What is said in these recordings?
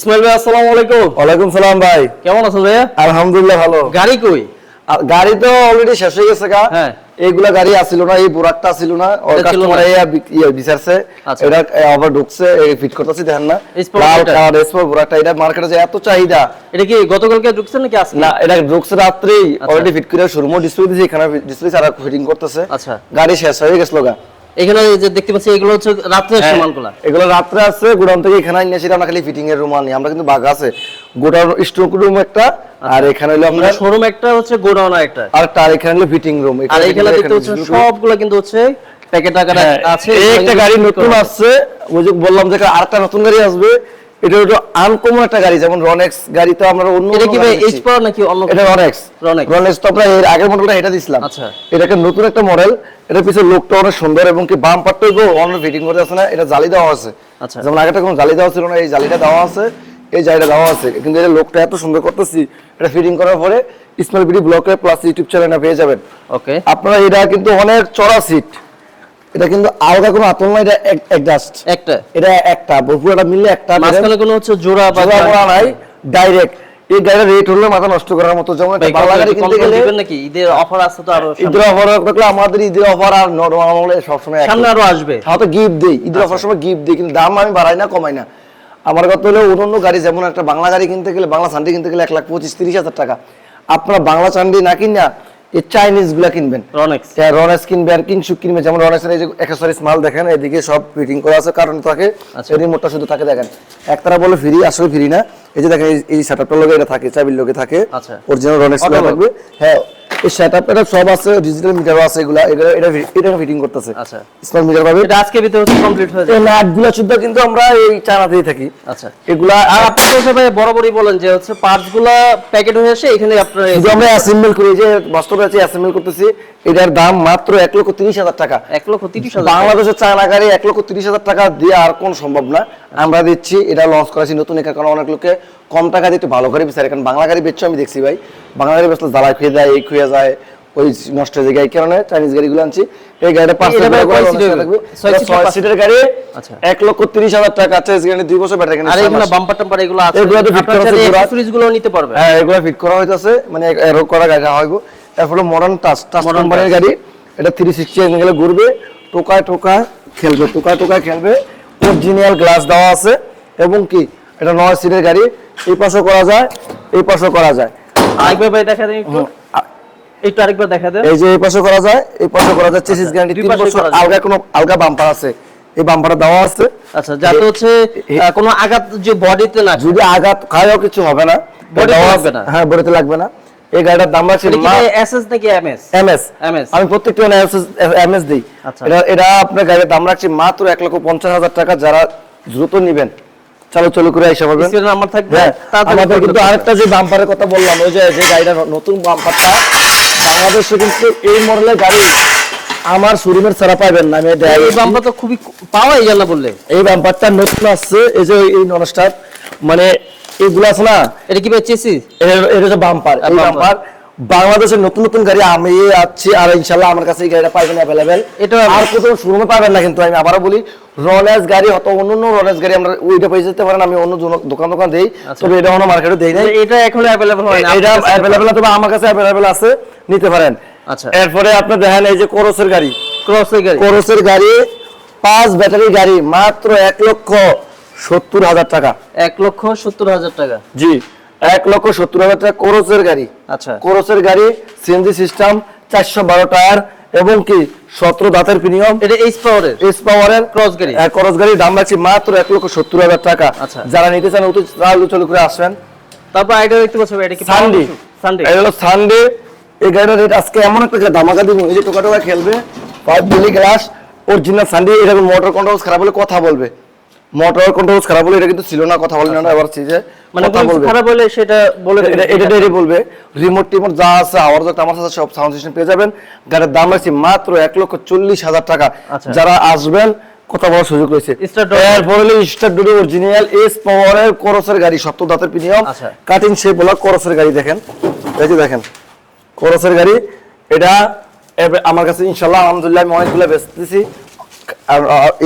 ইসমাইল ভাই আসসালামু আলাইকুম। ওয়ালাইকুম সালাম ভাই। কেমন আছেন ভাইয়া? আলহামদুলিল্লাহ ভালো। গাড়ি কই? গাড়ি তো অলরেডি শেষ হয়ে গেছে গা। হ্যাঁ। এইগুলা গাড়ি আসিল না এই বুরাকটা আসিল না। ওর কাস্টমার ইয়ে বিচারছে। আচ্ছা। এটা আবার ঢুকছে এই ফিট করতেছি দেখেন না। লাল কালার বুরাকটা এটা মার্কেটে যে এত চাহিদা। এটা কি গতকালকে ঢুকছেন নাকি আজকে? না এটা ঢুকছে রাত্রেই। আচ্ছা। অলরেডি ফিট করে ডিসপ্লে দিয়েছে এখানে ডিসপ্লে ফিটিং করতেছে। আচ্ছা। গাড়ি শেষ হয়ে গেছিল গা। এখানে যে দেখতে পাচ্ছি এগুলো হচ্ছে রাত্রে হ্যাঁ, মালগুলা। এগুলো রাত্রে গোডাউন থেকে এখানে নিয়ে আমরা খালি ফিটিং এর রুম আনি। আমরা কিন্তু বাঘ আছে। গোডাউন স্টক রুম একটা আর এখানে হলো আমরা শোরুম একটা হচ্ছে গোডাউন একটা আর তার এখানে হলো ফিটিং রুম আর এখানে দেখতে হচ্ছে সবগুলো কিন্তু হচ্ছে প্যাকেট আকারে আছে। একটা গাড়ি নতুন আসছে। ওই যে বললাম যে আরেকটা নতুন গাড়ি আসবে। এটা হলো আনকমন একটা গাড়ি যেমন রনেক্স গাড়ি তো আমরা অন্য এটা কি ভাই এইচ। পাওয়ার নাকি অন্য এটা রনেক্স রনেক্স তো আমরা এর আগের মডেলটা এটা দিছিলাম। আচ্ছা। এটা একটা নতুন একটা মডেল এটা পিছনে লোকটা অনেক সুন্দর এবং কি বাম পার্টটা গো অন্য ফিটিং করতে আছে না এটা জালি দেওয়া আছে। আচ্ছা। যেমন আগেটা কোনো জালি দেওয়া ছিল না এই জালিটা দেওয়া আছে এই জালিটা দেওয়া আছে। কিন্তু এটা লোকটা এত সুন্দর করতেছি এটা ফিটিং করার পরে স্মল বিডি ব্লকে প্লাস ইউটিউব চ্যানেলে পেয়ে যাবেন। ওকে আপনারা এটা কিন্তু অনেক চড়া সিট এটা কিন্তু আলাদা কোনো আতল না এটা অ্যাডজাস্ট একটা। এটা একটা পুরোটা মিললে একটা মাঝখানে কোনো হচ্ছে জোড়া বা জোড়া নাই ডাইরেক্ট এই গাড়ির রেট হলো মাথা নষ্ট করার মতো যেমন একটা ভাই, বাংলা গাড়ি কিনতে গেলে। দিবেন নাকি? ঈদের অফার আছে তো আরও ঈদের অফার থাকলে আমাদের ঈদের অফার আর নর্মাল সবসময় একই। সামনে আরও আসবে। হ্যাঁ তো গিফট দেই। ঈদের অফার সময় গিফট দেই কিন্তু দাম আমি বাড়াই না কমাই না। আমার কথা হলো অন্য গাড়ি যেমন একটা বাংলা গাড়ি কিনতে গেলে বাংলা সান্ডি কিনতে গেলে এক লাখ পঁচিশ তিরিশ হাজার টাকা। আপনারা বাংলা চান্ডি না কিনা এই চাইনিজগুলা কিনবেন। রনেক্স হ্যাঁ রনেক্স কিনবে আর কিংসুক কিনবে যেমন রনেক্স এই যে অ্যাক্সেসরিজ মাল দেখেন এদিকে সব ফিটিং করা আছে কারণ থাকে আচ্ছা। এই রিমোটটা শুধু থাকে দেখেন। একতারা বলে ফ্রি আসলে ফ্রি না। এই যে দেখেন এই- সেটআপটা লগে এটা থাকে চাবির লগে থাকে। আচ্ছা। অরিজিনাল রনেক্স থাকবে হ্যাঁ এই সব আছে ডিজিটাল মিটারও আছে এগুলা এগুলা এটা এটা ফিটিং করতেছে। আচ্ছা। স্মার্ট মিটার পাবে। এটা আজকে ভিতরে হচ্ছে কমপ্লিট হয়ে যাবে। এই নাটগুলা শুদ্ধ কিন্তু আমরা এই থাকি। আচ্ছা। এগুলা আর আপনি তো সবাই বরাবরই বলেন যে হচ্ছে পার্টসগুলা প্যাকেট হয়ে আসে এখানে আপনার আমরা অ্যাসেম্বল করি যে বাস্তবে আছে অ্যাসেম্বল করতেছি এটার দাম মাত্র এক লক্ষ তিরিশ হাজার টাকা। এক লক্ষ তিরিশ হাজার বাংলাদেশের এক লক্ষ তিরিশ হাজার টাকা দিয়ে আর কোন সম্ভব না। আমরা দিচ্ছি এটা লঞ্চ করেছি নতুন একার কারণ অনেক লোকে কম টাকা দিয়ে একটু ভালো করে বিচারে কারণ বাংলা গাড়ি বেচছো আমি দেখছি ভাই। বাংলা গাড়ি বেচলে জ্বালায় খুঁয়ে যায় এই খুঁয়ে যায় ওই নষ্ট হয়ে যায় কারণে চাইনিজ গাড়িগুলো আনছি এই গাড়িটা পাঁচ ছয় সিটের, গাড়ি আচ্ছা। এক লক্ষ তিরিশ হাজার টাকা চাইজ গাড়ি দুই বছর ব্যাটারি আর এগুলো বাম্পার টাম্পার এগুলো আছে? এগুলো তো আপনার করা গুলো নিতে পারবে হ্যাঁ এগুলো ফিট করা হইতাছে মানে এরো করা গাড়ি হইব। এরপরে মডার্ন টাচ টাচ কোম্পানির গাড়ি এটা থ্রি সিক্সটি অ্যাঙ্গেলে ঘুরবে টোকায় টোকায় খেলবে টোকায় টোকায় খেলবে। অরিজিনাল গ্লাস দেওয়া আছে এবং কি এটা নয় সিটের গাড়ি এই পাশেও করা যায় এই পাশেও করা যায়। আরেকবার দেখা দেন একটু। একটু আরেকবার দেখা দেন। এই যে এই পাশে করা যায় এই পাশে করা যায় চেসিস গ্যারান্টি দুই তিন বছর আলগা কোনো আলগা বাম্পার আছে। এই বাম্পারটা দেওয়া আছে। আচ্ছা যাতে হচ্ছে কোনো আঘাত যে বডিতে না যদি আঘাত খায়ও কিছু হবে না লাগবে না। হ্যাঁ বডিতে লাগবে না। এই গাড়িটার দাম আছে এসএস নাকি এমএস এমএস MS আমি প্রত্যেকটা এমএস দিই। আচ্ছা। এটা এটা আপনার গাড়ির দাম রাখছি মাত্র এক লক্ষ পঞ্চাশ হাজার টাকা। যারা দ্রুত নিবেন চালু চালু করে নাম্বার থাকবে। হ্যাঁ আমাদের কিন্তু আরেকটা যে বাম্পারের কথা বললাম ওই যে যে গাড়িটা নতুন বাম্পারটা বাংলাদেশে কিন্তু এই মডেলের গাড়ি আমার শোরুমের ছাড়া পাবেন না আমি এই বাম্পার তো খুবই পাওয়াই গেল বললে। এই বাম্পারটা নতুন আসছে এই যে এই ননস্টার মানে এগুলো আছে না এটা কি চেসি এটা হচ্ছে বাম্পার। বাম্পার বাংলাদেশের নতুন নতুন গাড়ি আমি আছি আর ইনশাল্লাহ আমার কাছে এই গাড়িটা পাইবেন অ্যাভেলেবেল এটা আর কোথাও শোরুমে পাবেন না কিন্তু আমি আবারও বলি রনেস গাড়ি অত অন্য অন্য রনেস গাড়ি আমরা ওইটা পেয়ে যেতে পারেন আমি অন্য দোকান দোকান দেই আচ্ছা। তবে এটা কোনো মার্কেটে দেই নাই। এটা এখন অ্যাভেলেবল হয় না। এটা অ্যাভেলেবেল তবে আমার কাছে অ্যাভেলেবেল আছে নিতে পারেন। আচ্ছা। এরপরে আপনি দেখেন এই যে কোরসের গাড়ি। ক্রস গাড়ি। কোরসের গাড়ি পাঁচ ব্যাটারি গাড়ি মাত্র এক লক্ষ সত্তর হাজার টাকা। এক লক্ষ সত্তর হাজার টাকা। জি। এক লক্ষ সত্তর হাজার টাকা কোরসের গাড়ি। আচ্ছা। কোরসের গাড়ি সিএনজি সিস্টেম চারশো বারো টায়ার এবং কি সতেরো দাঁতের প্রিমিয়াম এটা এইচ পাওয়ারের এস পাওয়ারের ক্রস গাড়ি? করস গাড়ির দাম রাখছি মাত্র এক লক্ষ সত্তর হাজার টাকা। আচ্ছা। যারা নিতে চান অতি চালু চালু করে আসবেন। তারপর আইডিয়া দেখতে পাচ্ছ এটা কি সানডে সানডে এটা হলো সানডে এই গাড়িটার রেট আজকে এমন একটা দামাকা দিব। এই যে টোকা টোকা খেলবে five milli glass original Sandy এটা মোটর কন্ট্রোল খারাপ হলে কথা বলবে। মোটর কন্ট্রোল খারাপ হলে এটা কিন্তু ছিল না কথা বলে না এবার যে মানে খারাপ হলে সেটা বলে এটা এটা ডেরি বলবে রিমোট টিমোট যা আছে আওয়ার যা আমার সাথে সব সাউন্ড সিস্টেম পেয়ে যাবেন। গাড়ির দাম রাখছি মাত্র এক লক্ষ চল্লিশ হাজার টাকা। আচ্ছা। যারা আসবেন কথা বলার সুযোগ রয়েছে। এরপর হলো স্টার ডোরি অরিজিনাল এস পাওয়ারের করসের গাড়ি সপ্তম দাঁতের প্রিমিয়াম আচ্ছা। কাটিং শেপ বলা করসের গাড়ি দেখেন। এই যে দেখেন করসের গাড়ি। এটা আমার কাছে ইনশাল্লাহ আলহামদুলিল্লাহ আমি অনেকগুলো বেচতেছি।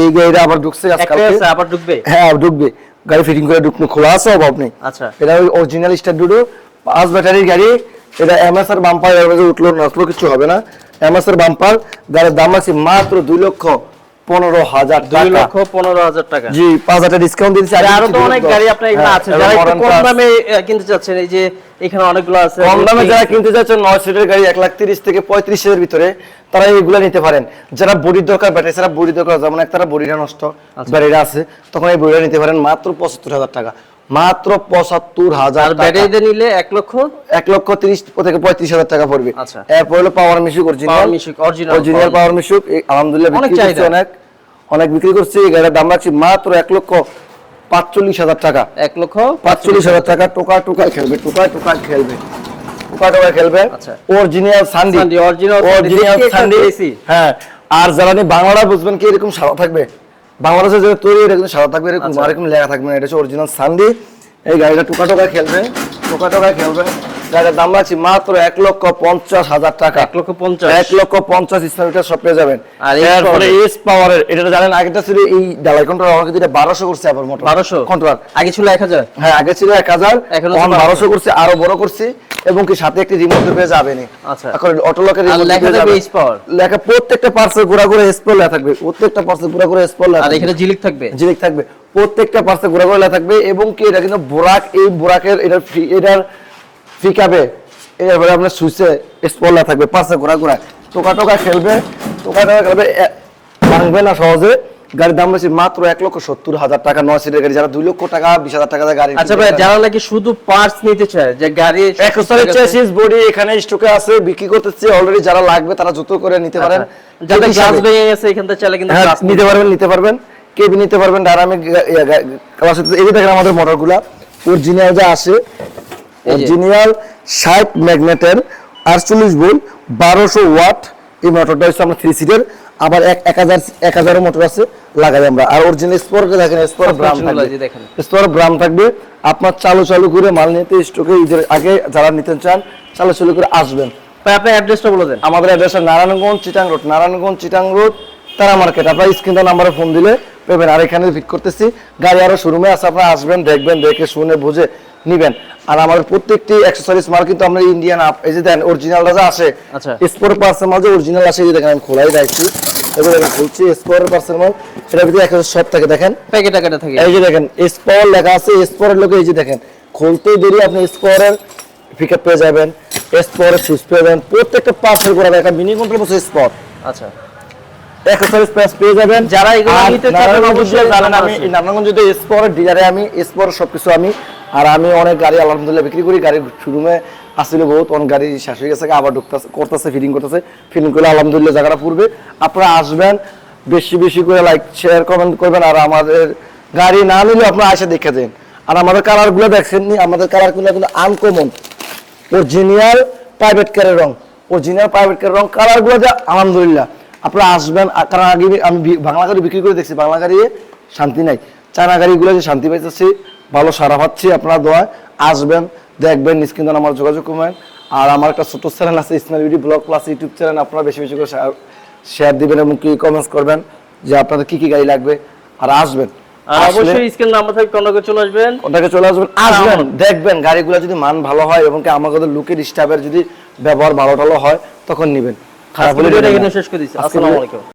এই গাড়িটা আবার ঢুকছে আজকালকে। আবার ঢুকবে? হ্যাঁ ঢুকবে। গাড়ি ফিটিং করে ঢুকনো খোলা আছে অভাব নেই। আচ্ছা। এটা ওই অরিজিনাল স্টার ডুডো পাঁচ ব্যাটারির গাড়ি এটা বাম্পার এর বাম্পার উঠল নাচলো কিছু হবে না। এমএসআর বাম্পার গাড়ির দাম আছে মাত্র দুই লক্ষ পনেরো হাজার দুই লক্ষ পনেরো হাজার টাকা। জি পাঁচ হাজার ডিসকাউন্ট দিচ্ছি আরও তো অনেক গাড়ি আপনার এখানে আছে। যারা একটু কম দামে কিনতে চাচ্ছেন এই যে এখানে অনেকগুলো আছে। কম দামে যারা কিনতে চাচ্ছেন নয় সিটের গাড়ি এক লাখ তিরিশ থেকে পঁয়ত্রিশ হাজার ভিতরে তারা এইগুলো নিতে পারেন। যারা বডির দরকার ব্যাটারি ছাড়া বডির দরকার যেমন একটা বডিটা নষ্ট আচ্ছা। ব্যাটারিটা আছে তখন এই বডিটা নিতে পারেন মাত্র পঁচাত্তর হাজার টাকা। মাত্র পঁচাত্তর হাজার ব্যাটারিতে নিলে এক লক্ষ? এক লক্ষ তিরিশ থেকে পঁয়ত্রিশ হাজার টাকা পড়বে। আচ্ছা। এরপর হলো পাওয়ার মিশুক অরিজিনাল অরিজিনাল পাওয়ার মিশুক আলহামদুলিল্লাহ অনেক। অনেক। বিক্রি করছি এই গাড়ির দাম রাখছি মাত্র এক লক্ষ পাঁচচল্লিশ হাজার টাকা। এক লক্ষ পাঁচচল্লিশ হাজার টাকা টোকা টোকায় খেলবে টোকায় টোকায় খেলবে। টোকা টোকায় খেলবে। Original Sandy Sandy, original Sandy হ্যাঁ আর যারা বাংলাটা বুঝবেন কি এরকম সাদা থাকবে? বাংলাদেশে যে তৈরি এরকম সাদা থাকবে এরকম আচ্ছা। আর এরকম লেখা থাকবে না। এটা হচ্ছে অরিজিনাল সান্ডি এই গাড়িটা টোকা টোকা খেলবে। টোকা টোকা খেলবে। গাড়িটার দাম রাখছি মাত্র এক লক্ষ পঞ্চাশ হাজার টাকা। এক লক্ষ পঞ্চাশ। এক লক্ষ পঞ্চাশ স্মার্টার সব পেয়ে যাবেন। আর এরপরে এস পাওয়ারের এটা জানেন আগেটা ছিল এই ডালাই কন্ট্রোল আমাকে যেটা বারোশো করছে আবার মোটর বারোশো? কন্ট্রোলার আগে ছিল এক হাজার? হ্যাঁ আগে ছিল এক হাজার এখন বারোশো। করছে আরও বড় করছি এবং কি সাথে একটি রিমোট পেয়ে যাবে না আচ্ছা। এখন অটো লকের আর লেখা থাকবে S power। লেখা প্রত্যেকটা পার্সেল ঘোরা করে স্পল লেখা থাকবে প্রত্যেকটা পার্সেল ঘোরা করে স্পল লেখা আর এখানে জিলিক থাকবে? জিনিস থাকবে। প্রত্যেকটা পার্সে ঘোরা ঘোরা থাকবে এবং কি এটা কিন্তু বোরাক এই বোরাকের এটার এটার ফিকাবে এরপরে আপনার সুইচে স্পল থাকবে পার্সে ঘোরা ঘোরা। টোকা টোকা খেলবে টোকা টোকা খেলবে ভাঙবে না সহজে। গাড়ির দাম বেশি মাত্র এক লক্ষ সত্তর হাজার টাকা নয় সিটের গাড়ি যারা দুই লক্ষ টাকা বিশ হাজার টাকা গাড়ি আচ্ছা ভাই যারা নাকি শুধু পার্টস নিতে চায় যে গাড়ি একসাথে চেসিস বডি এখানে স্টকে আছে বিক্রি করতেছে অলরেডি যারা লাগবে তারা যত করে নিতে পারেন। আচ্ছা। যাদের গ্লাস ভেঙে গেছে এখান থেকে চাইলে কিন্তু হ্যাঁ নিতে পারবেন নিতে পারবেন। কেবি নিতে পারবেন ডায়নামিক ক্লাস এই দেখেন আমাদের মোটরগুলা অরিজিনাল যা আসে অরিজিনাল ষাট ম্যাগনেটের আটচল্লিশ ভোল্ট বারোশো ওয়াট এই মোটরটা হচ্ছে আমরা থ্রি সিটের আবার এক এক হাজার এক হাজারও মোটর আছে লাগাই আমরা। আর অরিজিনাল স্পোর্টে দেখেন স্পোর্ট ব্রাম থাকবে। স্টোর ব্রাম থাকবে। আপনার চালু চালু করে মাল নিতে স্টকে আগে যারা নিতে চান চালু চালু করে আসবেন। ভাই আপনার অ্যাড্রেসটা বলে দেন। আমাদের address Narayanganj Chittagong road. Narayanganj Chittagong road তারা মার্কেট আপনার স্ক্রিন নাম্বারে ফোন দিলে পেবেন আর এখানে ফিট করতেছি। গাড়ি আরও শোরুমে আছে আপনারা আসবেন দেখবেন দেখে শুনে বুঝে নিবেন। আর আমাদের প্রত্যেকটি অ্যাক্সেসরিজ মাল কিন্তু আমরা ইন্ডিয়ান আপ এই যে দেন অরিজিনালটা যা আসে আচ্ছা। স্পোর্ট পার্সেল মাল যে অরিজিনাল আসে এই দেখেন আমি খোলাই রাখছি। এবার আমি খুলছি স্পোর্ট পার্সেল মাল। এটার ভিতরে একটা সব থাকে দেখেন। প্যাকেট আকারে থাকে। এই যে দেখেন স্পর লেখা আছে স্পরের লোকে এই যে দেখেন খুলতেই দেরি আপনি স্পরের পিকআপ পেয়ে যাবেন স্পরের সুইচ পেয়ে যাবেন। প্রত্যেকটা পার্সেল করা একটা মিনি কন্ট্রোল বসে স্পর আচ্ছা। অ্যাক্সেসরিজ প্যাস পেয়ে যাবেন। যারা এগুলো নিতে চান, অবশ্যই জানেন আমি নারায়ণগঞ্জ যদি স্পরের ডিলারে আমি স্পর সবকিছু আমি আর আমি অনেক গাড়ি আলহামদুলিল্লাহ বিক্রি করি। গাড়ির শোরুমে আসছিল বহুত অনেক গাড়ি শেষ হয়ে গেছে আবার ঢুকতেছে করতেছে ফিটিং করতেছে। ফিটিং করলে আলহামদুলিল্লাহ জায়গাটা পূর্বে আপনারা আসবেন বেশি বেশি করে লাইক শেয়ার কমেন্ট করবেন আর আমাদের গাড়ি না নিলে আপনারা এসে দেখে দেন। আর আমাদের কালারগুলো দেখছেন নি আমাদের কালারগুলো কিন্তু আনকমন অরিজিনাল প্রাইভেট কারের রং অরিজিনাল প্রাইভেট কারের রং কালারগুলো যে আলহামদুলিল্লাহ। আপনারা আসবেন কারণ আগে আমি বাংলা গাড়ি বিক্রি করে দেখছি বাংলা গাড়ি শান্তি নাই। চায়না গাড়িগুলো যে শান্তি পাইতেছি ভালো সারা পাচ্ছি আপনারা দোয়ায়। আসবেন দেখবেন নিশ্চিন্ত আমার যোগাযোগ করবেন। আর আমার একটা ছোট চ্যানেল আছে Ismail BD blog plus YouTube channel আপনারা বেশি বেশি করে শেয়ার দিবেন এবং কি কমেন্টস করবেন যে আপনাদের কি কি গাড়ি লাগবে। আর আসবেন আর আসলে- অবশ্যই স্ক্রিন নাম্বার থেকে কন্টাক্ট চলে আসবেন। চলে আসবেন আসবেন দেখবেন গাড়িগুলো যদি মান ভালো হয় এবং কি আমাদের লুকের স্টাফের যদি ব্যবহার ভালো টালো হয় তখন নিবেন। খারাপ হলে শেষ করে দিচ্ছি। আসসালামু আলাইকুম।